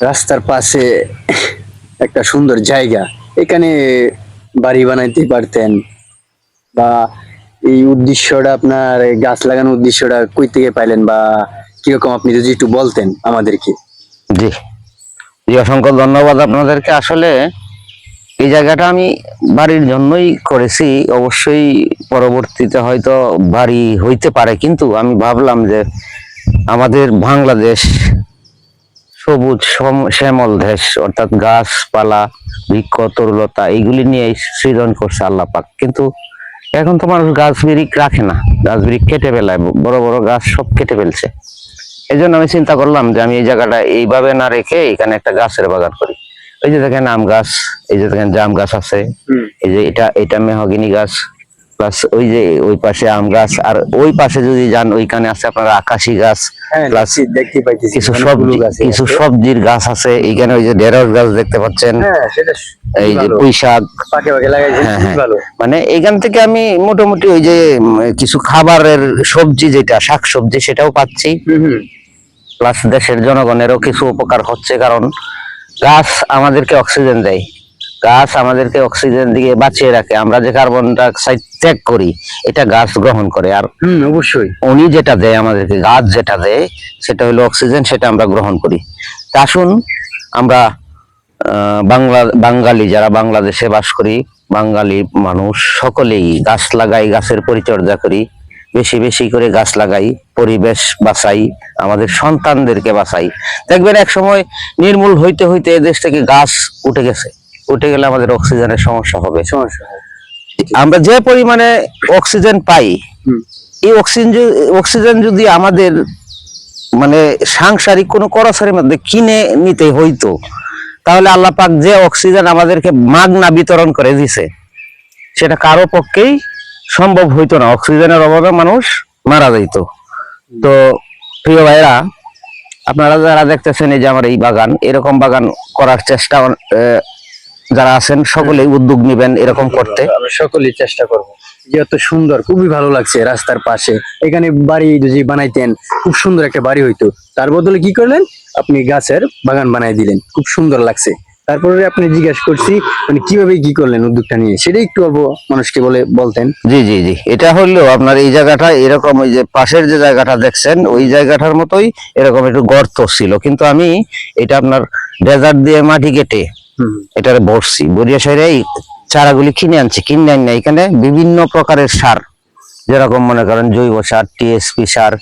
রাস্তার পাশে একটা সুন্দর জায়গা। এখানে বাড়ি বানাইতে পারতেন বা এই উদ্দেশ্যটা আপনার গাছ লাগানোর উদ্দেশ্যটা কই থেকে পাইলেন বা কীরকম আপনি যদি একটু বলতেন আমাদেরকে? জি। জি, অসংখ্য ধন্যবাদ আপনাদেরকে। আসলে এই জায়গাটা আমি বাড়ির জন্যই করেছি। অবশ্যই পরবর্তীতে হয়তো বাড়ি হইতে পারে। কিন্তু আমি ভাবলাম যে আমাদের বাংলাদেশ সবুজ শ্যামল দেশ অর্থাৎ গাছপালা বৃক্ষ তরুলতা এইগুলি নিয়ে সৃজন করছে আল্লাহ পাক। কিন্তু এখন তো মানুষ গাছ বিরিক রাখে না। গাছ বিরিক কেটে ফেলায় বড় বড় গাছ সব কেটে ফেলছে। এই জন্য আমি চিন্তা করলাম যে আমি এই জায়গাটা এইভাবে না রেখে এখানে একটা গাছের বাগান করি। এই যে দেখেন আম গাছ এই যে দেখেন জাম গাছ আছে। এই যে এটা এটা মেহগিনি গাছ প্লাস ওই যে ওই পাশে আম গাছ আর ওই পাশে যদি যান ওইখানে আছে আপনার আকাশি গাছ হ্যাঁ প্লাস দেখতে পাইতেছি কিছু সবজি কিছু সবজির গাছ আছে এইখানে ওই যে ঢেঁড়স গাছ দেখতে পাচ্ছেন। হ্যাঁ এই যে পুঁই শাক। হ্যাঁ, হ্যাঁ। মানে এইখান থেকে আমি মোটামুটি ওই যে কিছু খাবারের সবজি যেটা শাক সবজি সেটাও পাচ্ছি। প্লাস দেশের জনগণেরও কিছু উপকার হচ্ছে কারণ গাছ আমাদেরকে অক্সিজেন দেয়। গাছ আমাদেরকে অক্সিজেন দিয়ে বাঁচিয়ে রাখে। আমরা যে কার্বন ডাইঅক্সাইড ত্যাগ করি এটা গাছ গ্রহণ করে। আর হুম অবশ্যই। উনি যেটা দেয় আমাদেরকে গাছ যেটা দেয় সেটা হলো অক্সিজেন সেটা আমরা গ্রহণ করি। তা আসুন আমরা বাংলা বাঙালি যারা বাংলাদেশে বাস করি বাঙালি মানুষ সকলেই গাছ লাগাই গাছের পরিচর্যা করি। বেশি বেশি করে গাছ লাগাই পরিবেশ বাঁচাই আমাদের সন্তানদেরকে বাঁচাই। দেখবেন এক সময় নির্মূল হইতে হইতে এদেশ থেকে গাছ উঠে গেছে। উঠে গেলে আমাদের অক্সিজেনের সমস্যা হবে। সমস্যা আমরা যে পরিমাণে অক্সিজেন পাই এই অক্সিজেন যদি- অক্সিজেন যদি আমাদের মানে সাংসারিক কোনো করসারের মধ্যে কিনে নিতে হইতো তাহলে আল্লাহ পাক যে অক্সিজেন আমাদেরকে মাগনা বিতরণ করে দিছে সেটা কারও পক্ষেই সম্ভব হইতো না। অক্সিজেনের অভাবে মানুষ মারা যাইতো। তো প্রিয় ভাইরা আপনারা যারা দেখতেছেন এই যে আমার এই বাগান এরকম বাগান করার চেষ্টা যারা আছেন সকলেই উদ্যোগ নেবেন এরকম করতে। আমরা সকলেই চেষ্টা করব। যে এত সুন্দর খুবই ভালো লাগছে রাস্তার পাশে। এখানে বাড়ি যদি বানাইতেন খুব সুন্দর একটা বাড়ি হইতো। তার বদলে কি করলেন? আপনি গাছের বাগান বানাই দিলেন। খুব সুন্দর লাগছে। তারপরে আপনি জিজ্ঞেস করছি মানে কীভাবে কি করলেন উদ্যোগটা নিয়ে? সেটাই একটু অল্প মানুষকে বলে বলতেন। জি জি জি। এটা হলো আপনার এই জায়গাটা এরকম ওই যে পাশের যে জায়গাটা দেখছেন ওই জায়গাটার মতোই এরকম একটু গর্ত ছিল। কিন্তু আমি এটা আপনার ডেজার্ট দিয়ে মাটি কেটে এটারে বসছি বরিয়া শহরে এই চারাগুলি কিনে আনছি কিনে আনি না এখানে বিভিন্ন প্রকারের সার যেরকম মনে করেন জৈব সার টিএসপি সার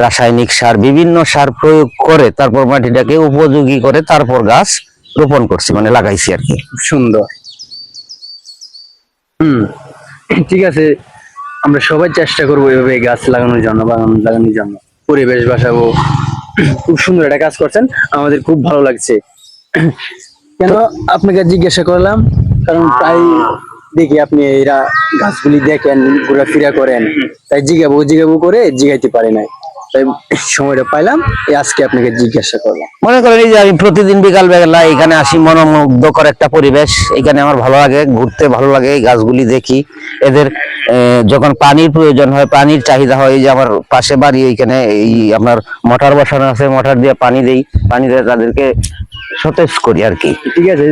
রাসায়নিক সার বিভিন্ন সার প্রয়োগ করে তারপর মাটিটাকে উপযোগী করে তারপর গাছ রোপণ করছি মানে লাগাইছি আর কি। সুন্দর। হুম। ঠিক আছে আমরা সবাই চেষ্টা করব এভাবে গাছ লাগানোর জন্য বাগান লাগানোর জন্য। পরিবেশ বাঁচাবো। খুব সুন্দর একটা কাজ করছেন। আমাদের খুব ভালো লাগছে। কেন আপনাকে জিজ্ঞাসা করলাম? কারণ প্রায় দেখি আপনি এরা গাছগুলি দেখেন, ঘোরাফেরা করেন, তাই জিগাবো জিগাবো করে জিগাইতে পারি নাই। তাই সময়টা পাইলাম আজকে আপনাকে জিজ্ঞাসা করলাম। মনে করেন এই যে আমি প্রতিদিন বিকাল বেলা এখানে আসি, মনোমুগ্ধকর একটা পরিবেশ। এখানে আমার ভালো লাগে, ঘুরতে ভালো লাগে, এই গাছগুলি দেখি। এদের যখন পানির প্রয়োজন হয়, পানির চাহিদা হয়, এই যে আমার পাশে বাড়ি, এইখানে এই আপনার মোটর বসানো আছে মোটর দিয়ে পানি দেই। পানি দিয়ে, তাদেরকে সতেজ করি আর কি। ঠিক আছে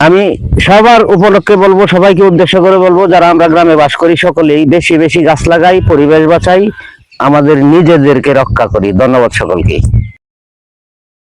আমি সবার উপলক্ষে বলব সবাইকে উদ্দেশ্য করে বলব যারা আমরা গ্রামে বাস করি সকলেই বেশি বেশি গাছ লাগাই পরিবেশ বাঁচাই আমাদের নিজেদেরকে রক্ষা করি। ধন্যবাদ সকলকে।